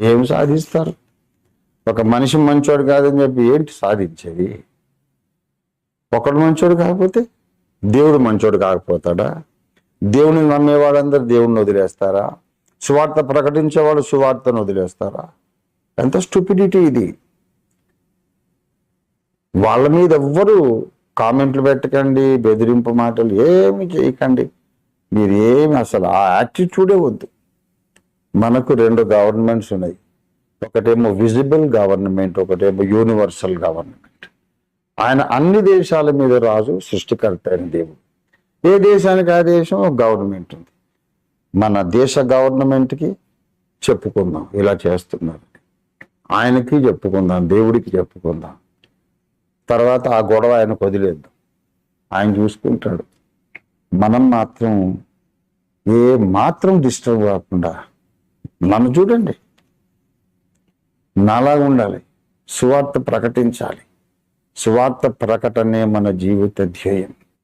ఏం సాధిస్తారు? ఒక మనిషి మంచోడు కాదని చెప్పి ఏంటి సాధించేది? ఒకడు మంచోడు కాకపోతే దేవుడు మంచోడు కాకపోతాడా? దేవుని నమ్మేవాళ్ళందరూ దేవుడిని వదిలేస్తారా? సువార్త ప్రకటించేవాడు సువార్తను వదిలేస్తారా? ఎంత స్టూపిడిటీ ఇది. వాళ్ళ మీద ఎవ్వరు కామెంట్లు పెట్టకండి బెదిరింపు మాటలు ఏమి చేయకండి. మీరేమి అసలు ఆ యాటిట్యూడే వద్దు. మనకు రెండు గవర్నమెంట్స్ ఉన్నాయి. ఒకటేమో విజిబుల్ గవర్నమెంట్ ఒకటేమో యూనివర్సల్ గవర్నమెంట్ ఆయన అన్ని దేశాల మీద రాజు సృష్టికర్త అయిన దేవుడు. ఏ దేశానికి ఆ దేశం? గవర్నమెంట్ ఉంది. మన దేశ గవర్నమెంట్కి చెప్పుకుందాం. ఇలా చేస్తున్నారు. ఆయనకి చెప్పుకుందాం దేవుడికి చెప్పుకుందాం. తర్వాత ఆ గొడవ ఆయనకు వదిలేద్దాం. ఆయన చూసుకుంటాడు. మనం మాత్రం ఏ మాత్రం డిస్టర్బ్ కాకుండా నన్ను చూడండి. నాలా ఉండాలి. సువార్త ప్రకటించాలి. సువార్త ప్రకటనే మన జీవిత ధ్యేయం.